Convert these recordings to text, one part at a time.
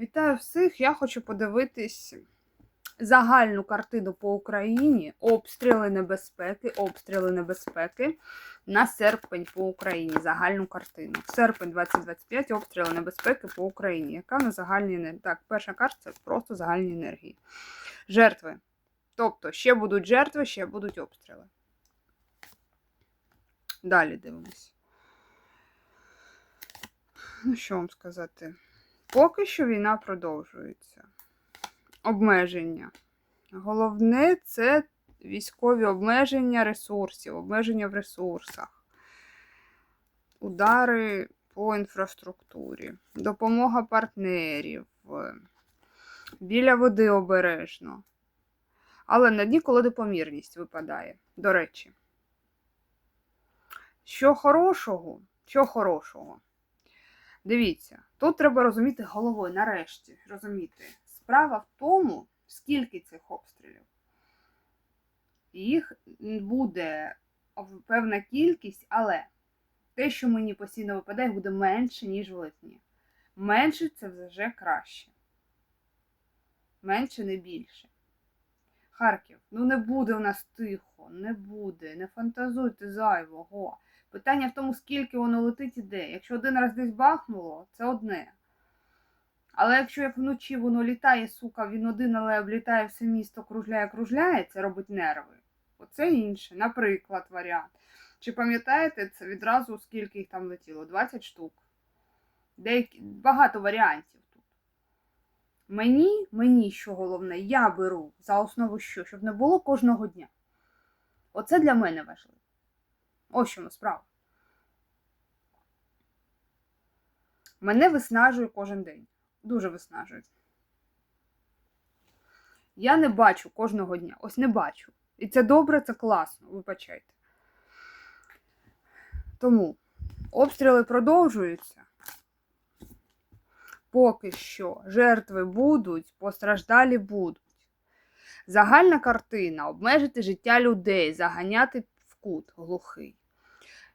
Вітаю всіх! Я хочу подивитись загальну картину по Україні, обстріли небезпеки, обстріли небезпеки на серпень по Україні. Загальну картину. Серпень 2025, обстріли небезпеки по Україні. Яка на загальній енергії? Так, перша карта це просто загальні енергії. Жертви. Тобто, ще будуть жертви, ще будуть обстріли. Далі дивимось. Ну, що вам сказати? Поки що війна продовжується. Обмеження. Головне це військові обмеження ресурсів, обмеження в ресурсах, удари по інфраструктурі, допомога партнерів, біля води обережно. Але на дні, коли допомірність випадає, до речі. Що хорошого? Що хорошого? Дивіться, тут треба розуміти головою, нарешті розуміти. Справа в тому, скільки цих обстрілів. Їх буде певна кількість, але те, що мені постійно випадає, буде менше, ніж в липні. Менше це вже краще. Менше не більше. Харків, ну не буде у нас тихо, не буде, не фантазуйте зайвого. Питання в тому, скільки воно летить і де. Якщо один раз десь бахнуло, це одне. Але якщо як вночі воно літає, сука, він один, але влітає все місто, кружляє, кружляє, це робить нерви. Оце інше, наприклад, варіант. Чи пам'ятаєте це відразу, скільки їх там летіло? 20 штук. Деякі... Багато варіантів тут. Мені, мені, що головне, я беру за основу що? Щоб не було кожного дня. Оце для мене важливо. Ось чому справа. Мене виснажує кожен день. Дуже виснажує. Я не бачу кожного дня. Ось не бачу. І це добре, це класно, вибачайте. Тому обстріли продовжуються. Поки що жертви будуть, постраждалі будуть. Загальна картина обмежити життя людей, заганяти в кут глухий.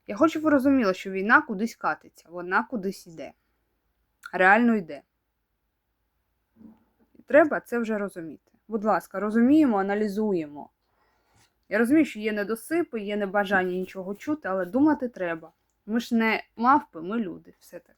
Я хочу, щоб ви розуміли, що війна кудись катиться, вона кудись йде. Реально йде. І треба це вже розуміти. Будь ласка, розуміємо, аналізуємо. Я розумію, що є недосипи, є небажання нічого чути, але думати треба. Ми ж не мавпи, ми люди. Все так.